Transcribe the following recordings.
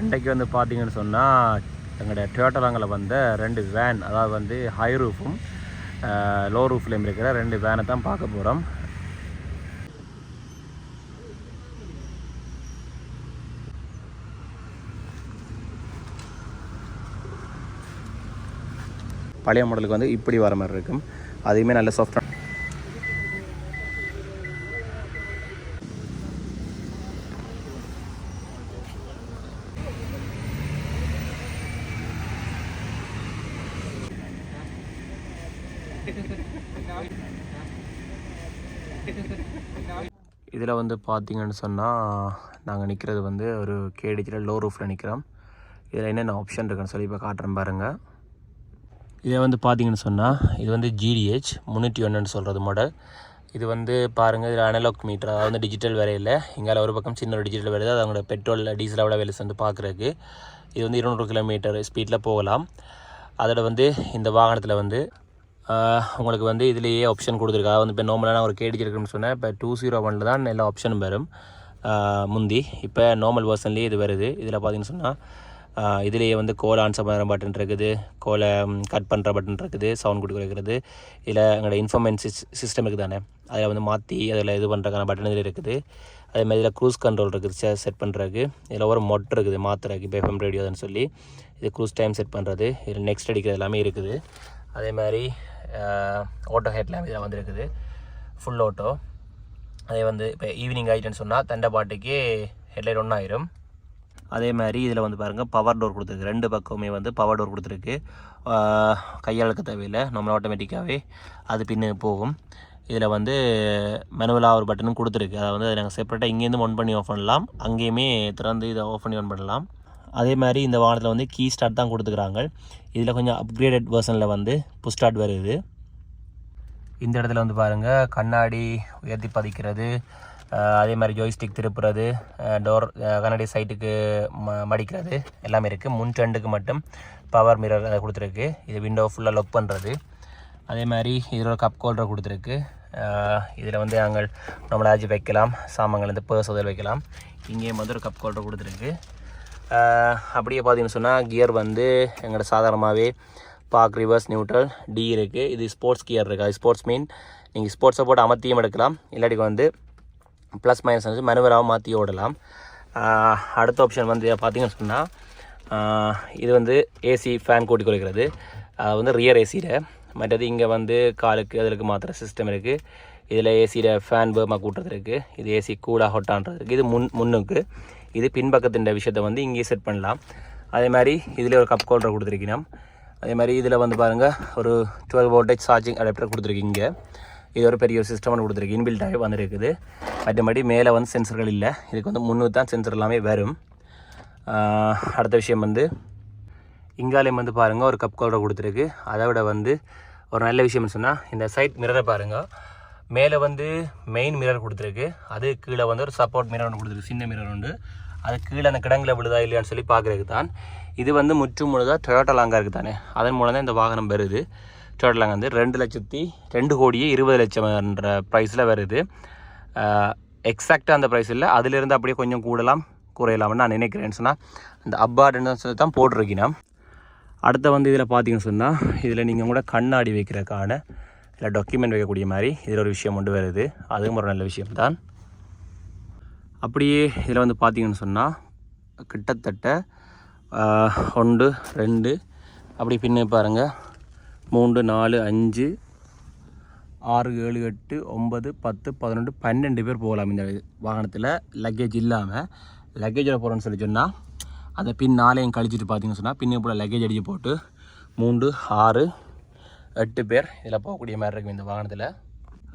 இன்றைக்கு வந்து பார்த்தீங்கன்னு சொன்னால் எங்களுடைய டொயோட்டோலாங்கில் வந்த ரெண்டு வேன் அதாவது வந்து ஹை ரூஃபும் லோ ரூஃப்லேயும் இருக்கிற ரெண்டு வேனை தான் பார்க்க போகிறோம் பழைய மாடலுக்கு வந்து இப்படி வர மாதிரி இருக்கும். அதையுமே நல்ல சாஃப்ட் இதில் வந்து பார்த்தீங்கன்னு சொன்னால் நாங்கள் நிற்கிறது வந்து ஒரு கேடிச்சில் லோ ரூஃபில் நிற்கிறோம் இதில் என்னென்ன ஆப்ஷன் இருக்குன்னு சொல்லி இப்போ காட்டுறேன் பாருங்கள் இதை வந்து பார்த்தீங்கன்னு சொன்னால் இது வந்து ஜிடிஹெச் முந்நூற்றி ஒன்றுன்னு சொல்கிறது மாடல் இது வந்து பாருங்கள் இதில் அனலாக் மீட்டர் அதாவது வந்து டிஜிட்டல் வேலையில் எங்களால் ஒரு பக்கம் சின்ன ஒரு டிஜிட்டல் வேலை அது அவங்களோட பெட்ரோலில் டீசல் வேலை வந்து பார்க்குறதுக்கு. இது வந்து இருநூறு கிலோமீட்டர் ஸ்பீடில் போகலாம். அதோட வந்து இந்த வாகனத்தில் வந்து உங்களுக்கு வந்து இதுலேயே ஆப்ஷன் கொடுத்துருக்கு. வந்து இப்போ நார்மலான ஒரு கேடிஜி இருக்குன்னு சொன்னேன். இப்போ டூ ஜீரோ ஒனில் தான் எல்லா ஆப்ஷனும் வரும். முந்தி. இப்போ நார்மல் வேர்ஷன்லேயே இது வருது. இதில் பார்த்தீங்கன்னு சொன்னால் இதுலேயே வந்து கோல் ஆன்சர் பண்ணுற பட்டன் இருக்குது. கோலை கட் பண்ணுற பட்டன் இருக்குது. சவுண்ட் கொடுக்க வைக்கிறது இதில் எங்களோட இன்ஃபர்மேஷன் சிஸ் சிஸ்டம் இருக்குது தானே. அதில் வந்து மாற்றி அதில் இது பண்ணுறதுக்கான பட்டன் இதில் இருக்குது. அதே மாதிரி இதில் க்ரூஸ் கண்ட்ரோல் இருக்குது. செ செட் பண்ணுறதுக்கு இதில் ஒரு மொட்டர் இருக்குது. மாற்றுறதுக்கு இப்போ எஃப்எம் ரேடியோன்னு சொல்லி. இது க்ரூஸ் டைம் செட் பண்ணுறது இதில் நெக்ஸ்ட் அடிக்கிறது எல்லாமே இருக்குது. அதே மாதிரி ஆட்டோ ஹெட்லாம் இதில் வந்துருக்குது. ஃபுல் ஆட்டோ அதே வந்து இப்போ ஈவினிங் ஆகிட்டேன்னு சொன்னால் தண்டை பாட்டுக்கு ஹெட்லைட் ஒன்றாயிரும் அதே மாதிரி இதில் வந்து பாருங்கள் பவர் டோர் கொடுத்துருக்கு. ரெண்டு பக்கமுமே வந்து பவர் டோர் கொடுத்துருக்கு. கையாளுக்க தேவையில்லை. நம்ம ஆட்டோமேட்டிக்காகவே அது பின்னு போகும். இதில் வந்து மெனுவலாக ஒரு பட்டனும் கொடுத்துருக்கு. அதை வந்து நாங்கள் செப்பரேட்டாக இங்கேருந்து ஒன் பண்ணி ஆஃப் பண்ணலாம். அங்கேயுமே திறந்து இதை ஆஃப் பண்ணி ஆன் பண்ணலாம். அதே மாதிரி இந்த வாகனத்தில் வந்து கீ ஸ்டார்ட் தான் கொடுத்துக்கிறாங்க. இதில் கொஞ்சம் அப்கிரேடட் வெர்ஷனில் வந்து புஷ் ஸ்டார்ட் வருது. இந்த இடத்துல வந்து பாருங்கள் கண்ணாடி உயர்த்தி பதிக்கிறது அதே மாதிரி ஜோய்ஸ்டிக் திருப்புறது டோர் கண்ணாடி சைட்டுக்கு ம மடிக்கிறது எல்லாமே இருக்குது முன் ட்ரெண்டுக்கு மட்டும் பவர் மிரர் அதை கொடுத்துருக்கு. இது விண்டோ ஃபுல்லாக லொக் பண்ணுறது அதே மாதிரி இதில் ஒரு கப் ஹோல்டர் கொடுத்துருக்கு இதில் வந்து நாங்கள் நம்மளாச்சும் வைக்கலாம். சாமான்கள் வந்து பேர்ஸ் உதவி வைக்கலாம். இங்கேயும் வந்து ஒரு கப் ஹோல்டர் கொடுத்துருக்கு. அப்படியே பார்த்தீங்கன்னு சொன்னால் கியர் வந்து எங்களோட சாதாரணமாகவே பார்க் ரிவர்ஸ் நியூட்ரல் டி இருக்குது இது ஸ்போர்ட்ஸ் கியர் இருக்குது அது ஸ்போர்ட்ஸ் மீன் நீங்கள் ஸ்போர்ட்ஸை போட்டு அமர்த்தியும் எடுக்கலாம். இல்லாட்டிக்கு வந்து ப்ளஸ் மைனஸ் வந்து மனுவராகவும் மாற்றி ஓடலாம். அடுத்த ஆப்ஷன் வந்து பார்த்தீங்கன்னு சொன்னால் இது வந்து ஏசி ஃபேன் கூட்டி குறைக்கிறது. அது வந்து ரியர் ஏசியில் மற்றது இங்கே வந்து காலுக்கு அதற்கு மாத்திர சிஸ்டம் இருக்குது இதில் ஏசியில் ஃபேன் வேகமாக கூட்டுறது இருக்குது இது ஏசி கூலாக ஹொட்டான்றது இருக்குது இது முன் முன்னுக்கு. இது பின்பக்கத்தின் விஷயத்தை வந்து இங்கேயே செட் பண்ணலாம். அதே மாதிரி இதில் ஒரு கப் ஹோல்டர் கொடுத்துருக்கணும் அதே மாதிரி இதில் வந்து பாருங்கள் ஒரு டுவெல் வோல்டேஜ் சார்ஜிங் அடாப்டர் கொடுத்துருக்கு இங்கே. இது ஒரு பெரிய ஒரு சிஸ்டம் ஒன்று கொடுத்துருக்கு. இன்பில்டாகவே வந்துருக்குது. மற்றபடி மேலே வந்து சென்சர்கள் இல்லை. இதுக்கு வந்து முன்னூறு தான் சென்சர் எல்லாமே வரும். அடுத்த விஷயம் வந்து இங்காலயம் வந்து பாருங்கள் ஒரு கப் ஹோல்டர் கொடுத்துருக்கு. அதை விட வந்து ஒரு நல்ல விஷயம்னு சொன்னால் இந்த சைட் மிரரை பாருங்கள் மேலே வந்து மெயின் மிரர் கொடுத்துருக்கு. அது கீழே வந்து ஒரு சப்போர்ட் மிரர் ஒன்று கொடுத்துருக்கு. சின்ன மிரர் உண்டு. அது கீழே அந்த கிடங்கில் விழுதா இல்லையான்னு சொல்லி பார்க்குறதுக்கு தான் இது வந்து முற்றும் முழுதாக டொயோட்டோ லாங்காக இருக்குது தானே அதன் மூலம் தான் இந்த வாகனம் வருது. டொயோட்டோ லாங் வந்து ரெண்டு லட்சத்தி ரெண்டு கோடியே இருபது லட்சம்ன்ற ப்ரைஸில் வருது. எக்ஸாக்டாக அந்த ப்ரைஸ் இல்லை. அதிலிருந்து அப்படியே கொஞ்சம் கூடலாம் குறையலாம்னு நான் நினைக்கிறேன்னு சொன்னால் இந்த அப்பார்டுன்னு சொல்லி தான் போட்டிருக்கீங்கன்னா அடுத்த வந்து இதில் பார்த்தீங்கன்னு சொன்னால் இதில் நீங்கள் கூட கண்ணாடி வைக்கிறதுக்கான இல்லை டாக்குமெண்ட் வைக்கக்கூடிய மாதிரி இதில் ஒரு விஷயம் கொண்டு வருது. அதுவும் ஒரு நல்ல விஷயம் தான். அப்படியே இதில் வந்து பார்த்தீங்கன்னு சொன்னால் கிட்டத்தட்ட ஒன்று ரெண்டு அப்படி பின்னு பாருங்கள் மூன்று நாலு அஞ்சு ஆறு ஏழு எட்டு ஒன்பது பத்து பதினொன்று பன்னெண்டு பேர் போகலாம் இந்த வாகனத்தில். லக்கேஜ் இல்லாமல் லக்கேஜில் போகிறோன்னு சொல்லி சொன்னால் அந்த பின் நாளையும் கழிச்சிட்டு பார்த்தீங்கன்னு சொன்னால் பின்னு போல் லக்கேஜ் அடிச்சு போட்டு மூன்று ஆறு எட்டு பேர் இதில் போகக்கூடிய மாதிரி இருக்கும் இந்த வாகனத்தில்.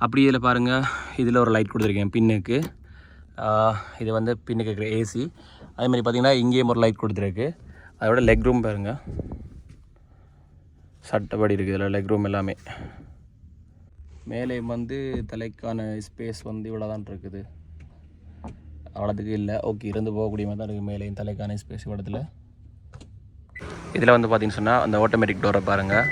அப்படி இதில் பாருங்கள் இதில் ஒரு லைட் கொடுத்துருக்கேன் பின்னுக்கு. இது வந்து பின்னுக்கு இருக்கிற ஏசி அதே மாதிரி பார்த்தீங்கன்னா இங்கேயும் ஒரு லைட் கொடுத்துருக்கு. அதோட லெக் ரூம் பாருங்கள் சட்டப்படி இருக்குது இதில் லெக் ரூம் எல்லாமே. மேலே வந்து தலைக்கான ஸ்பேஸ் வந்து இவ்வளோ தான் இருக்குது. அவ்வளோத்துக்கு இல்லை. ஓகே இருந்து போகக்கூடிய மாதிரி தான் இருக்குது. மேலேயும் தலைக்கான ஸ்பேஸ் இவ்வளோத்தில் இதில் வந்து பார்த்திங்கன்னு சொன்னால் அந்த ஆட்டோமேட்டிக் டோரை பாருங்கள்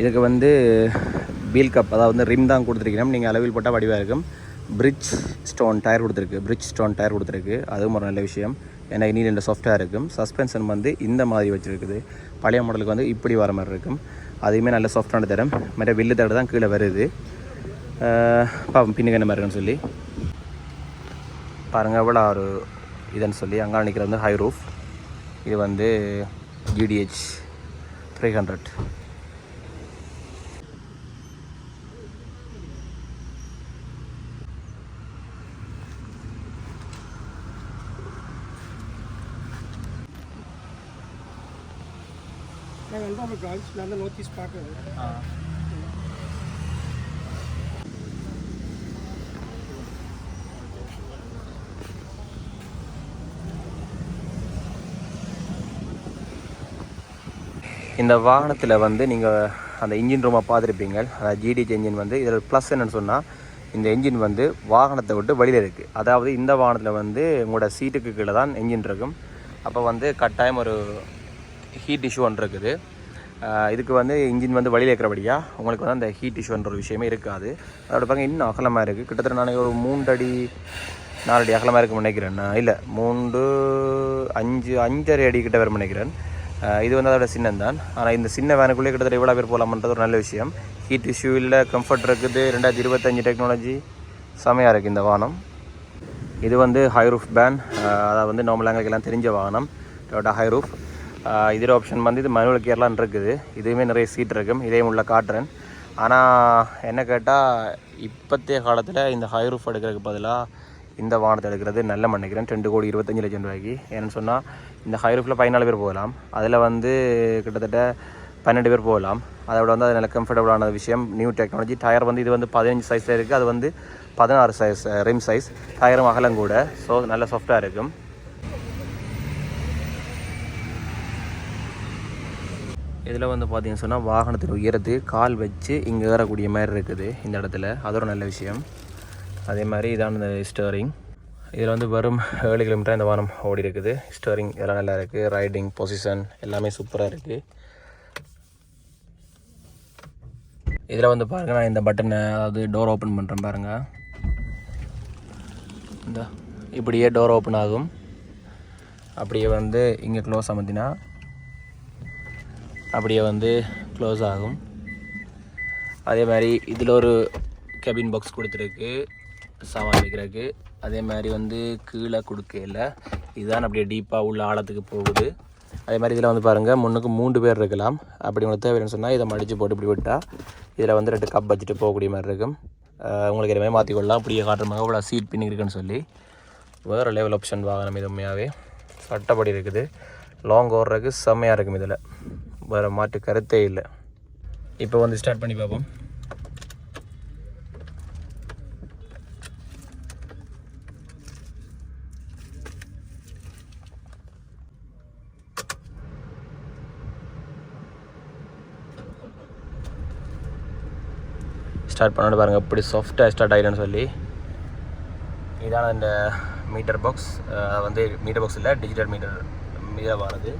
இதுக்கு வந்து வீல் கப் அதாவது வந்து ரிம் தான் கொடுத்துருக்கணும் நீங்கள் அளவில் போட்டால் வடிவாக இருக்கும். பிரிட்ஜ் ஸ்டோன் டயர் கொடுத்துருக்கு. பிரிட்ஜ் ஸ்டோன் டயர் கொடுத்துருக்கு. அதுவும் ஒரு நல்ல விஷயம். ஏன்னா இனி ரெண்டு சாஃப்டாக இருக்கும். சஸ்பென்ஷன் வந்து இந்த மாதிரி வச்சுருக்குது. பழைய மாடலுக்கு வந்து இப்படி வர மாதிரி இருக்கும். அதுவுமே நல்ல சாஃப்டான தரம். மற்ற வில்லு தடை தான் கீழே வருது. பாவம் பின்னுக்கு என்ன மாதிரி இருக்குன்னு சொல்லி. பாருங்கள் எவ்வளோ ஒரு இதுன்னு சொல்லி. அங்கே நிற்கிற வந்து ஹை ரூஃப் இது வந்து ஜிடிஹெச் த்ரீ ஹண்ட்ரட் நான் வெல்கம் பிரான்ச் நான் தான் நோட்டீஸ் பார்க்குறேன் இந்த வாகனத்தில் வந்து நீங்கள் அந்த இன்ஜின் ரூமை பார்த்துருப்பீங்க. அதாவது ஜிடிஹெச் இன்ஜின் வந்து இதில் ப்ளஸ் என்னன்னு சொன்னால் இந்த என்ஜின் வந்து வாகனத்தை விட்டு வெளியில் இருக்குது அதாவது இந்த வாகனத்தில் வந்து உங்களோட சீட்டுக்கு கீழே தான் என்ஜின் இருக்கும். அப்போ வந்து கட்டாயம் ஒரு ஹீட் இஷ்யூ ஒன்று இருக்குது. இதுக்கு வந்து இன்ஜின் வந்து வழியில் இருக்கிறபடியாக உங்களுக்கு வந்து அந்த ஹீட் இஷ்யூன்ற ஒரு விஷயமே இருக்காது. அதோட பாருங்க இன்னும் அகலமாக இருக்குது கிட்டத்தட்ட நான் ஒரு மூன்றடி நாலடி அகலமாக இருக்கும்னு நினைக்கிறேன். இல்லை மூன்று அஞ்சு அஞ்சரை அடி கிட்ட வரும் நினைக்கிறேன். இது வந்து அதோட சின்னம் தான். ஆனால் இந்த சின்ன வேனுக்குள்ளே கிட்டத்தட்ட எவ்வளோ பேர் போகலாம்ன்றது ஒரு நல்ல விஷயம். ஹீட் இஷ்யூ இல்லை கம்ஃபர்ட் இருக்குது. ரெண்டாயிரத்தி இருபத்தஞ்சி டெக்னாலஜி செமையாக இருக்குது இந்த வாகனம் இது வந்து ஹைரூஃப் பேன் அதாவது வந்து நார்மல் எல்லாம் தெரிஞ்ச வாகனம் டொயோட்டா ஹைரூஃப் இதில் ஆப்ஷன் வந்து இது மனுவல் கேர்லான் இருக்குது. இதுவுமே நிறைய சீட் இருக்கும். இதையும் உள்ள காட்டுறேன். ஆனால் என்ன கேட்டால் இப்போத்தைய காலத்தில் இந்த ஹைரூஃப் எடுக்கிறதுக்கு பதிலாக இந்த வானத்தை எடுக்கிறது நல்ல நினைக்கிறேன் ரெண்டு கோடி இருபத்தஞ்சி லட்சம் ரூபாய்க்கு. ஏன்னு சொன்னால் இந்த ஹைரூஃபில் பதினாலு பேர் போகலாம். அதில் வந்து கிட்டத்தட்ட பன்னெண்டு பேர் போகலாம். அதோட வந்து அது நல்ல கம்ஃபர்டபுளான விஷயம். நியூ டெக்னாலஜி டயர் வந்து இது வந்து பதினஞ்சு சைஸில் இருக்குது அது வந்து பதினாறு சைஸ் ரிம் சைஸ் டயரும் அகலம் கூட. ஸோ நல்ல சாஃப்டாக இருக்கும். இதில் வந்து பார்த்திங்க சொன்னால் வாகனத்தின் உயரத்துக்கு கால் வச்சு இங்கே ஏறக்கூடிய மாதிரி இருக்குது இந்த இடத்துல. அது ஒரு நல்ல விஷயம். அதே மாதிரி இதான் இந்த ஸ்டேரிங் இதில் வந்து வெறும் ஏழு கிலோமீட்டர் இந்த வாகனம் ஓடி இருக்குது. ஸ்டேரிங் எல்லாம் நல்லா இருக்குது. ரைடிங் பொசிஷன் எல்லாமே சூப்பராக இருக்குது. இதில் வந்து பாருங்கள் நான் இந்த பட்டனை அதாவது டோர் ஓப்பன் பண்ணுறேன் பாருங்கள் இந்த இப்படியே டோர் ஓப்பன் ஆகும். அப்படியே வந்து இங்கே க்ளோஸ் அமர்த்தினா அப்படியே வந்து க்ளோஸ் ஆகும். அதே மாதிரி இதில் ஒரு கேபின் பாக்ஸ் கொடுத்துருக்கு. சாமான் வைக்கிறதுக்கு. அதே மாதிரி வந்து கீழே கொடுக்கல இதுதான் அப்படியே டீப்பாக உள்ள ஆழத்துக்கு போகுது. அதே மாதிரி இதில் வந்து பாருங்கள் முன்னுக்கு மூன்று பேர் இருக்கலாம். அப்படி உங்களுக்கு தேவைன்னு சொன்னால் இதை மடித்து போட்டு இப்படி விட்டால் இதில் வந்து ரெண்டு கப் வச்சுட்டு போகக்கூடிய மாதிரி இருக்கும். உங்களுக்கு எதுவுமே மாற்றிக்கொள்ளலாம் அப்படியே காட்டுறமாக இவ்வளோ சீட் பின்னி இருக்குன்னு சொல்லி. வேறு லெவல் ஆப்ஷன் வாகனம் இது உண்மையாகவே சட்டப்படி இருக்குது. லாங் ஓடுறதுக்கு செம்மையாக இருக்கும் இதில். வேறு மாற்று கருத்தே இல்லை. இப்போ வந்து ஸ்டார்ட் பண்ணி பார்ப்போம். ஸ்டார்ட் பண்ணோன்னு பாருங்கள் இப்படி சாஃப்டாக ஸ்டார்ட் ஆகிடுன்னு சொல்லி. இதான இந்த மீட்டர் பாக்ஸ் வந்து மீட்டர் பாக்ஸ் இல்லை டிஜிட்டல் மீட்டர் மீதமானது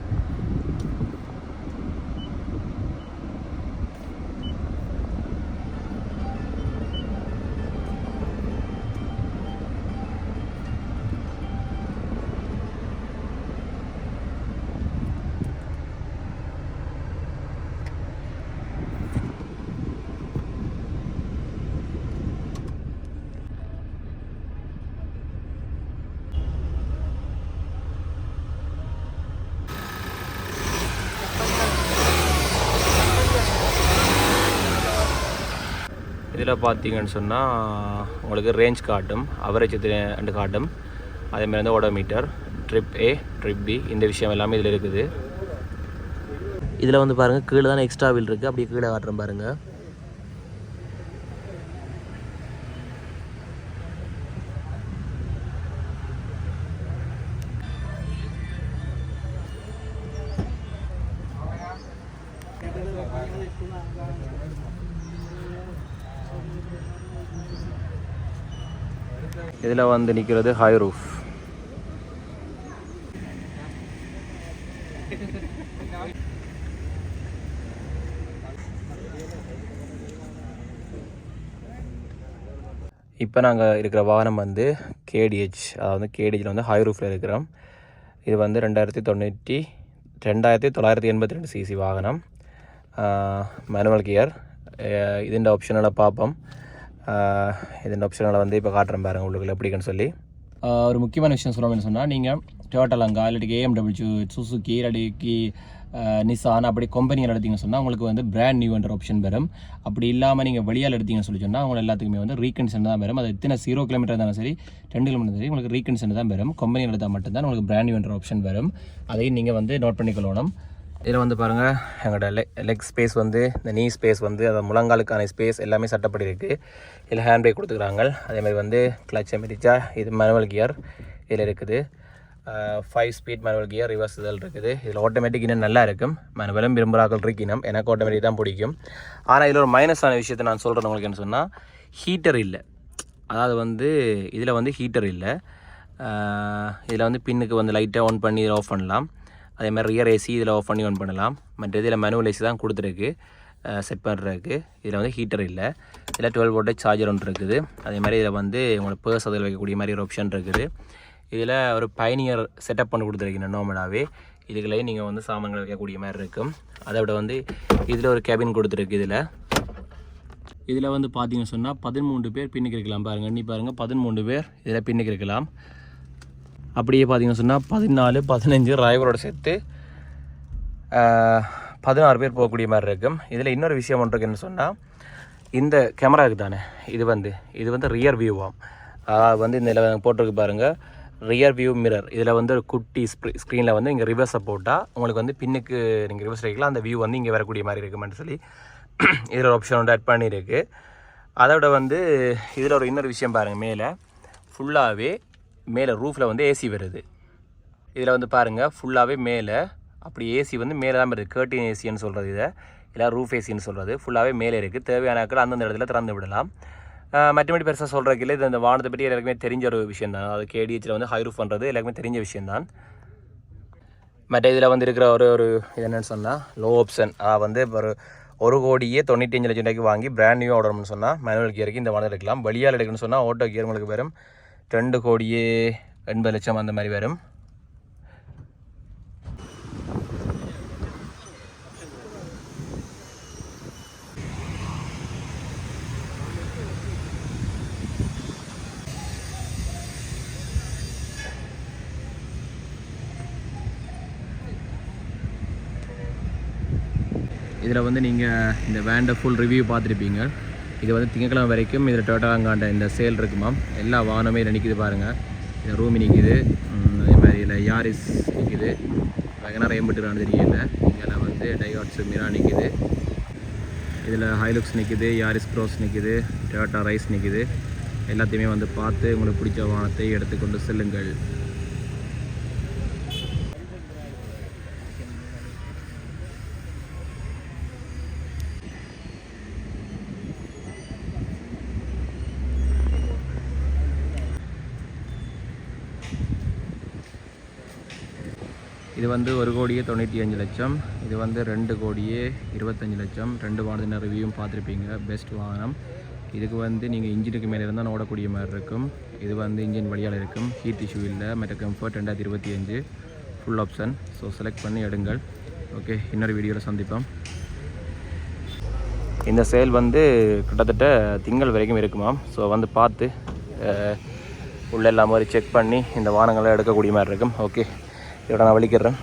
இதில் பார்த்தீங்கன்னு சொன்னால் உங்களுக்கு ரேஞ்ச் காட்டும் அவரேஜ் ரெண்டு காட்டும். அதேமாதிரி வந்து odometer trip A trip B இந்த விஷயம் எல்லாமே இதில் இருக்குது. இதில் வந்து பாருங்கள் கீழே தானே எக்ஸ்ட்ரா வீல் இருக்குது அப்படியே கீழே காட்டுறேன் பாருங்கள் இதில் வந்து நிற்கிறது ஹை ரூஃப் இப்போ நாங்கள் இருக்கிற வாகனம் வந்து கேடிஹெச் அதாவது கேடிஹெச்சில் வந்து ஹை ரூஃபில் இருக்கிறோம் இது வந்து ரெண்டாயிரத்தி தொண்ணூற்றி ரெண்டாயிரத்தி தொள்ளாயிரத்தி எண்பத்தி ரெண்டு சிசி வாகனம் மேனுவல் கியர் ഇതിൻ്റെ ഓപ്ഷനുകളെ പാപ്പം இது ஆப்ஷனால் வந்து இப்போ காட்டுறேன் பாருங்கள் உள்ளுக்குள்ள எப்படிக்குன்னு சொல்லி. ஒரு முக்கியமான விஷயம் சொல்லணும்னு சொன்னால் நீங்கள் டொயோட்டா லங்கா இல்லாட்டி ஏஎம்டபிள்யூ சுசுக்கி இல்லாட்டிக்கு நிசான் அப்படி கம்பெனிகள் எடுத்திங்கன்னு சொன்னால் உங்களுக்கு வந்து பிராண்ட் நியூன்ற ஆப்ஷன் வரும். அப்படி இல்லாமல் நீங்கள் வழியால் எடுத்தீங்கன்னு சொல்லி சொன்னால் அவங்க எல்லாத்துக்குமே வந்து ரீகன்சன் தான் வரும். அது இத்தனை ஜீரோ கிலோமீட்டர் இருந்தாலும் சரி ரெண்டு கிலோமீட்டர் சரி உங்களுக்கு ரீகன்சன் தான் வரும். கம்பெனியில் எடுத்தால் மட்டும்தான் உங்களுக்கு பிராண்ட் நியூன்ற ஆப்ஷன் வரும். அதையும் நீங்கள் வந்து நோட் பண்ணிக்கொள்ளணும். இதில் வந்து பாருங்கள் எங்களோட லெக் லெக் ஸ்பேஸ் வந்து இந்த நீ ஸ்பேஸ் வந்து அது முழங்காலுக்கான ஸ்பேஸ் எல்லாமே சட்டப்படி இருக்குது இதில் ஹேண்ட் பிரேக் கொடுத்துக்கிறாங்க அதேமாதிரி வந்து கிளச் மிதிச்சா இது மேனுவல் கியர் இதில் இருக்குது. Five speed manual gear reverse இதில் இருக்குது. இதில் ஆட்டோமேட்டிக் இன்னும் நல்லா இருக்கும். மேனுவலும் விரும்புகிறாக்கள் இருக்கணும் எனக்கு ஆட்டோமேட்டிக் தான் பிடிக்கும். ஆனால் இதில் ஒரு மைனஸான விஷயத்தை நான் சொல்கிறேன் உங்களுக்கு என்ன சொன்னால் ஹீட்டர் இல்லை. அதாவது வந்து இதில் வந்து ஹீட்டர் இல்லை. இதில் வந்து பின்னுக்கு வந்து லைட்டாக ஆன் பண்ணி இதில் ஆஃப் பண்ணலாம். அதே மாதிரி ரியர் ஏசி இதில் ஆஃப் பண்ணி ஆன் பண்ணலாம். மற்ற இதில் மேனுவல் ஏசி தான் கொடுத்துருக்கு. செட் பண்ணுறதுக்கு இதில் வந்து ஹீட்டர் இல்லை. இதில் டுவெல் வோல்டேஜ் சார்ஜர் ஒன்று இருக்குது. அதே மாதிரி இதில் வந்து உங்களோட பேர்ஸ் அதில் வைக்கக்கூடிய மாதிரி ஒரு ஆப்ஷன் இருக்குது. இதில் ஒரு பயணியர் செட்டப் பண்ணி கொடுத்துருக்கீங்க நார்மலாகவே இதுக்குள்ளேயே நீங்கள் வந்து சாமான்கள் வைக்கக்கூடிய மாதிரி இருக்கும். அதை விட வந்து இதில் ஒரு கேபின் கொடுத்துருக்கு இதில். இதில் வந்து பார்த்தீங்கன்னு சொன்னால் பதிமூன்று பேர் பின்னுக்கு இருக்கலாம் பாருங்கள் நீ பாருங்கள் பதிமூன்று பேர் இதில் பின்னுக்கு இருக்கலாம். அப்படியே பார்த்தீங்கன்னு சொன்னால் பதினாலு பதினஞ்சு டிரைவரோட சேர்த்து பதினாறு பேர் போகக்கூடிய மாதிரி இருக்கும். இதில் இன்னொரு விஷயம் ஒன்று இருக்குன்னு சொன்னால் இந்த கேமரா தானே இது வந்து இது வந்து ரியர் வியூவாம் அதாவது வந்து இந்த போட்டிருக்கு பாருங்கள் ரியர் வியூ மிரர் இதில் வந்து ஒரு குட்டி ஸ்க்ரீனில் வந்து இங்கே ரிவர்ஸை போட்டால் உங்களுக்கு வந்து பின்னுக்கு நீங்கள் ரிவர்ஸ் எடுக்கலாம். அந்த வியூ வந்து இங்கே வரக்கூடிய மாதிரி இருக்குமென்னு சொல்லி இதில் ஒரு ஆப்ஷன் வந்து ஆட் பண்ணியிருக்கு. அதோட வந்து இதில் ஒரு இன்னொரு விஷயம் பாருங்கள் மேலே. ஃபுல்லாகவே மேலே ரூஃபில் வந்து ஏசி வருது. இதில் வந்து பாருங்கள் ஃபுல்லாகவே மேலே அப்படி ஏசி வந்து மேலே தான் இருக்குது கேர்டின் ஏசின்னு சொல்கிறது இதை. இல்லை ரூஃப் ஏசின்னு சொல்கிறது ஃபுல்லாகவே மேலே இருக்குது தேவையான ஆட்கள் அந்தந்த இடத்துல திறந்து விடலாம். மற்றபடி பெருசாக சொல்கிறதுக்கு இல்லை. இது இந்த வானத்தை பற்றி எல்லாருக்குமே தெரிஞ்ச ஒரு விஷயம் தான். அது கேடிஹெச்சில் வந்து ஹை ரூஃப் பண்ணுறது எல்லாருக்குமே தெரிஞ்ச விஷயந்தான் மற்ற இதில் வந்து இருக்கிற ஒரு ஒரு இது என்னென்னு சொன்னால் லோ ஆப்ஷன் வந்து ஒரு ஒரு கோடியே தொண்ணூற்றி அஞ்சு லட்சம் ரூபாய்க்கு வாங்கி பிராண்ட் நியூ ஆர்டர்னு சொன்னால் மேனுவல் கியருக்கு இந்த வானத்தில் எடுக்கலாம். வழியால் எடுக்கணும்னு சொன்னால் ஆட்டோ கியர் உங்களுக்கு வரும் ரெண்டு கோடியே எண்பது லட்சம் அந்த மாதிரி வரும். இதில் வந்து நீங்கள் இந்த வேண்டை ஃபுல் ரிவ்யூ பார்த்துருப்பீங்க. இது வந்து திங்கக்கிழமை வரைக்கும் இதில் டோட்டாங்காண்ட இந்த சேல் இருக்குமா எல்லா வாகனமே நிற்கிது பாருங்கள் இந்த ரூமி நிற்கிது அதே மாதிரி இதில் யாரிஸ் நிற்கிது வேகனார் எம்பட்டுறான்னு தெரியல இங்கே வந்து டைகாட்ஸ் மிரா நிற்கிது இதில் ஹைலுக்ஸ் நிற்கிது யாரிஸ் க்ரோஸ் நிற்கிது டொயோட்டா ரைஸ் நிற்கிது எல்லாத்தையுமே வந்து பார்த்து உங்களுக்கு பிடிச்ச வாகனத்தை எடுத்துக்கொண்டு செல்லுங்கள். இது வந்து ஒரு கோடியே தொண்ணூற்றி அஞ்சு லட்சம். இது வந்து ரெண்டு கோடியே இருபத்தஞ்சு லட்சம். ரெண்டு வாகனத்தின ரிவ்யூவும் பார்த்துருப்பீங்க. பெஸ்ட் வாகனம். இதுக்கு வந்து நீங்கள் இன்ஜினுக்கு மேலே இருந்தால் ஓடக்கூடிய மாதிரி இருக்கும். இது வந்து இன்ஜின் வழியால் இருக்கும். ஹீட் இஷ்யூ இல்லை. மற்ற கம்ஃபர்ட் ரெண்டாயிரத்தி இருபத்தி அஞ்சு. ஃபுல் ஆப்ஷன் ஸோ செலக்ட் பண்ணி எடுங்கள். ஓகே இன்னொரு வீடியோவில் சந்திப்போம். இந்த சேல் வந்து கிட்டத்தட்ட திங்கள் வரைக்கும் இருக்குமாம் ஸோ வந்து பார்த்து உள்ளே உள்ள எல்லாம் மாதிரி செக் பண்ணி இந்த வாகனங்கள்லாம் எடுக்கக்கூடிய மாதிரி இருக்கும். ஓகே இதோட நான் வலிக்கிறேன்